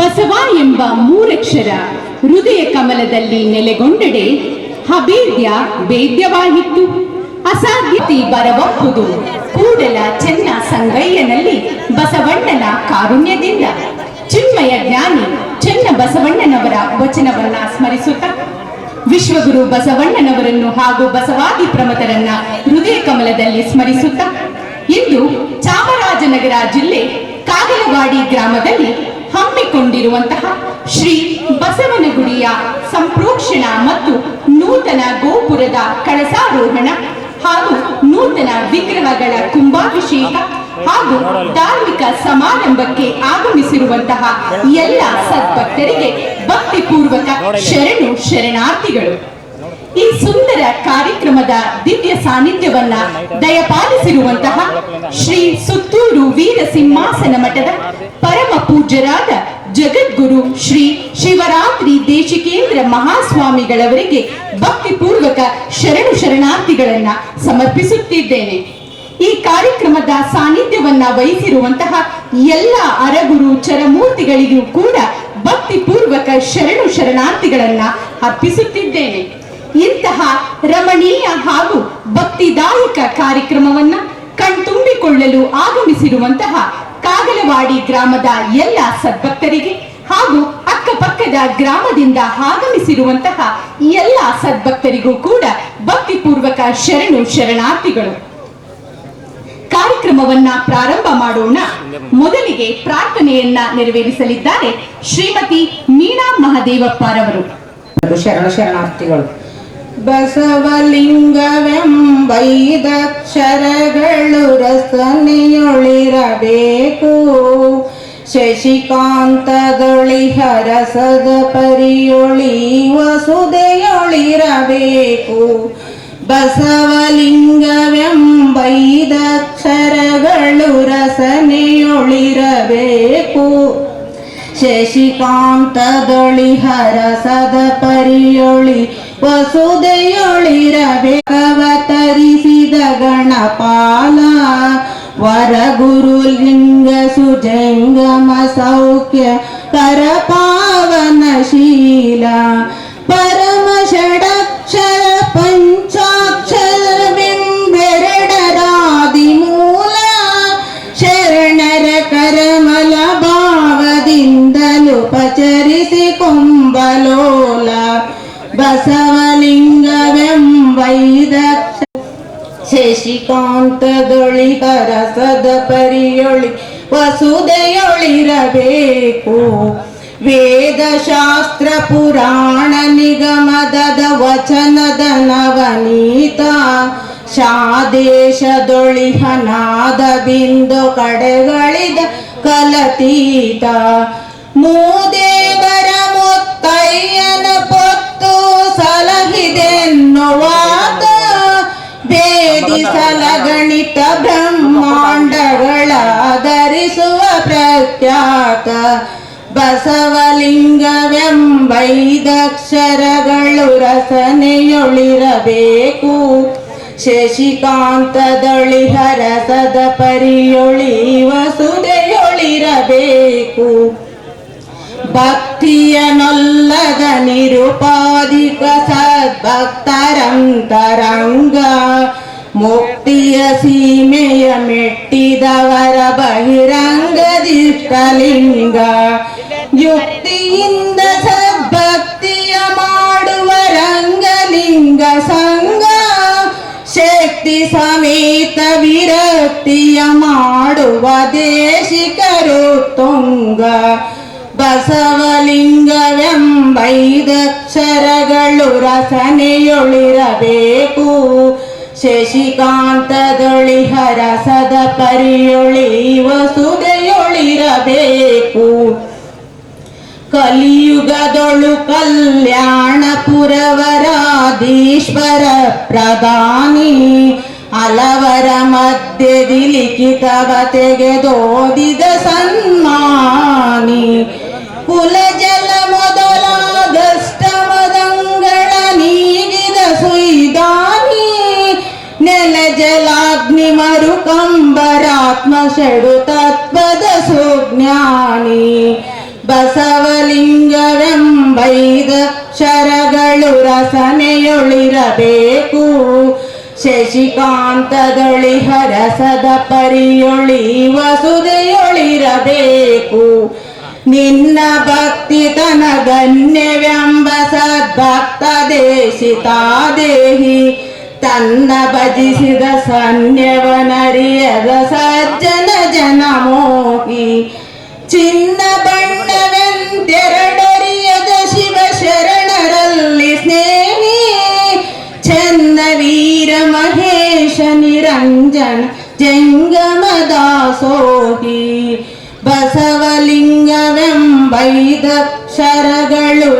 ಬಸವ ಎಂಬ ಮೂರಕ್ಷರ ಹೃದಯ ಕಮಲದಲ್ಲಿ ನೆಲೆಗೊಂಡೆಡೆ ಹಬೇದ್ಯ ಭೇದ್ಯವಾಗಿತ್ತು ಅಸಾಧ್ಯತೆ ಬರಬಹುದು ಕೂಡಲ ಚೆನ್ನ ಸಂಗಯ್ಯನಲ್ಲಿ ಬಸವಣ್ಣನ ಕಾರುಣ್ಯದಿಂದ. ಚಿನ್ಮಯ ಜ್ಞಾನಿ ಚೆನ್ನ ಬಸವಣ್ಣನವರ ವಚನವನ್ನ ಸ್ಮರಿಸುತ್ತ. ವಿಶ್ವಗುರು ಬಸವಣ್ಣನವರನ್ನು ಹಾಗೂ ಬಸವಾದಿ ಪ್ರಮತರನ್ನ ಹೃದಯ ಕಮಲದಲ್ಲಿ ಸ್ಮರಿಸುತ್ತ. ಇಂದು ಚಾಮರಾಜನಗರ ಜಿಲ್ಲೆ ಕಾಗಲವಾಡಿ ಗ್ರಾಮದಲ್ಲಿ ಹಮ್ಮಿಕೊಂಡಿರುವಂತಹ ಶ್ರೀ ಬಸವನಗುಡಿಯ ಸಂಪ್ರೋಕ್ಷಣ ಮತ್ತು ನೂತನ ಗೋಪುರದ ಕಳಸಾರೋಹಣ ಹಾಗೂ ನೂತನ ವಿಗ್ರಹಗಳ ಕುಂಭಾಭಿಷೇಕ ಹಾಗೂ ಧಾರ್ಮಿಕ ಸಮಾರಂಭಕ್ಕೆ ಆಗಮಿಸಿರುವಂತಹ ಎಲ್ಲ ಸದ್ಭಕ್ತರಿಗೆ ಭಕ್ತಿಪೂರ್ವಕ ಶರಣು ಶರಣಾರ್ಥಿಗಳು. ಈ ಸುಂದರ ಕಾರ್ಯಕ್ರಮದ ದಿವ್ಯ ಸಾನ್ನಿಧ್ಯವನ್ನ ದಯಪಾಲಿಸಿರುವಂತಹ ಶ್ರೀ ಸುತ್ತೂರು ವೀರ ಸಿಂಹಾಸನ ಮಠದ ಪರಮ ಪೂಜ್ಯರಾದ ಜಗದ್ಗುರು ಶ್ರೀ ಶಿವರಾತ್ರಿ ದೇಶಿಕೇಂದ್ರ ಮಹಾಸ್ವಾಮಿಗಳವರಿಗೆ ಭಕ್ತಿಪೂರ್ವಕ ಶರಣು ಶರಣಾರ್ಥಿಗಳನ್ನ ಸಮರ್ಪಿಸುತ್ತಿದ್ದೇನೆ. ಈ ಕಾರ್ಯಕ್ರಮದ ಸಾನ್ನಿಧ್ಯವನ್ನ ವಹಿಸಿರುವಂತಹ ಎಲ್ಲ ಅರಗುರು ಚರಮೂರ್ತಿಗಳಿಗೂ ಕೂಡ ಭಕ್ತಿಪೂರ್ವಕ ಶರಣು ಶರಣಾರ್ಥಿಗಳನ್ನ ಅರ್ಪಿಸುತ್ತಿದ್ದೇನೆ. ಇಂತಹ ರಮಣೀಯ ಹಾಗೂ ಭಕ್ತಿದಾಯಕ ಕಾರ್ಯಕ್ರಮವನ್ನ ಕಣ್ತುಂಬಿಕೊಳ್ಳಲು ಆಗಮಿಸಿರುವಂತಹ ಕಾಗಲವಾಡಿ ಗ್ರಾಮದ ಎಲ್ಲ ಸದ್ಭಕ್ತರಿಗೆ ಹಾಗೂ ಅಕ್ಕಪಕ್ಕದ ಗ್ರಾಮದಿಂದ ಆಗಮಿಸಿರುವಂತಹ ಎಲ್ಲ ಸದ್ಭಕ್ತರಿಗೂ ಕೂಡ ಭಕ್ತಿಪೂರ್ವಕ ಶರಣು ಶರಣಾರ್ಥಿಗಳು. ಕಾರ್ಯಕ್ರಮವನ್ನ ಪ್ರಾರಂಭ ಮಾಡೋಣ. ಮೊದಲಿಗೆ ಪ್ರಾರ್ಥನೆಯನ್ನ ನೆರವೇರಿಸಲಿದ್ದಾರೆ ಶ್ರೀಮತಿ ಮೀನಾ ಮಹದೇವಪ್ಪರವರು ಶರಣ ಶರಣಾರ್ಥಿಗಳು. ಬಸವಲಿಂಗವೆಂಬೈದಕ್ಷರಗಳು ರಸನೆಯೊಳಿರಬೇಕು. ಶಶಿಕಾಂತದೊಳಿ ಹರಸದ ಪರಿಯೊಳಿ ವಸುದೆಯೊಳಿರಬೇಕು ಬಸವಲಿಂಗವೆಂಬೈದಕ್ಷರಗಳು ರಸನೆಯೊಳಿರಬೇಕು. ಶಶಿಕಾಂತದೊಳಿ ಹರಸದ ಪರಿಯೊಳಿ ವಸುದೆಯೊಳಿರಬೇಕವತರಿಸಿದ ಗಣಪಾಲ ವರಗುರುಲಿಂಗ ಸುಜಂಗಮ ಸೌಖ್ಯ ಕರಪಾವನಶೀಲ ಪರಮ ಷಡಕ್ಷರ ಬಸವಲಿಂಗವೆಂಬೈದಕ್ಷ ಶಶಿಕಾಂತದೊಳಿ ಹರಸದ ಪರಿಯೊಳಿ ವಸುದೆಯೊಳಿರಬೇಕು. ವೇದಶಾಸ್ತ್ರ ಪುರಾಣ ನಿಗಮದದ ವಚನದ ನವನೀತ ಶಾದೇಶದೊಳಿ ಹನಾದ ಬಿಂದು ಕಡೆಗಳಿದ ಕಲತೀತ. ಪ್ರಖ್ಯಾತ ಬಸವಲಿಂಗವೆಂಬೈದಕ್ಷರಗಳು ರಸನೆಯೊಳಿರಬೇಕು. ಶಶಿಕಾಂತದೊಳಿ ಹರಸದ ಪರಿಯೊಳಿ ವಸುದೆಯೊಳಿರಬೇಕು ಭಕ್ತಿಯನೊಲ್ಲದ ನಿರುಪಾಧಿಕ ಸದ್ಭಕ್ತರಂತರಂಗ. ಮುಕ್ತಿಯ ಸೀಮೆಯ ಮೆಟ್ಟಿದವರ ಬಹಿರಂಗದಿಷ್ಟಲಿಂಗ ಯುಕ್ತಿಯಿಂದ ಸದ್ಭಕ್ತಿಯ ಮಾಡುವ ರಂಗಲಿಂಗ ಸಂಗ ಶಕ್ತಿ ಸಮೇತ ವಿರಕ್ತಿಯ ಮಾಡುವ ದೇಶಿಕರು ತುಂಗ. ಬಸವಲಿಂಗವೆಂಬೈದಕ್ಷರಗಳು ರಸನೆಯೊಳಿರಬೇಕು. ಶಶಿಕಾಂತದೊಳಿ ಹರಸದ ಪರಿಯೊಳಿ ವಸುದೆಯೊಳಿರಬೇಕು ಕಲಿಯುಗದೊಳು ಕಲ್ಯಾಣಪುರವರಾಧೀಶ್ವರ ಪ್ರಧಾನಿ ಅಲವರ ಮಧ್ಯದಿ ಲಿಖಿತವ ತೆಗೆದೋದಿದ ಸನ್ಮಾನಿ. ಕುಲಜಲ ಮೊದಲಾದಷ್ಟಮದಂಗಳ ನೀಗಿದ ಸುಯ್ದಾನಿ. ನೆಲ ಜಲಾಗ್ನಿ ಮರು ಕಂಬರಾತ್ಮ ಸುಜ್ಞಾನಿ ಬಸವಲಿಂಗವೆಂಬೈದ ಶರಗಳು ರಸನೆಯೊಳಿರಬೇಕು. ಶಶಿಕಾಂತದೊಳಿ ಹರಸದ ಪರಿಯೊಳಿ ವಸುದೆಯೊಳಿರಬೇಕು ನಿನ್ನ ಭಕ್ತಿ ತನಗನ್ಯವೆಂಬ ಸದ್ಭಕ್ತ ದೇಶಿತಾದೇಹಿ ತನ್ನ ಭಜಿಸಿದ ಸನ್ಯವನರಿಯದ ಸಜ್ಜನ ಜನಮೋ ಚಿನ್ನ ಬಣ್ಣವೆಂತೆರಡರಿಯದ ಶಿವ ಶರಣರಲ್ಲಿ ಸ್ನೇಹಿ ಚನ್ನ ವೀರ ಮಹೇಶ ನಿರಂಜನ ಜಂಗಮ ದಾಸೋಹಿ ಬಸವಲಿಂಗವೆಂಬೈದ ಶರಗಳು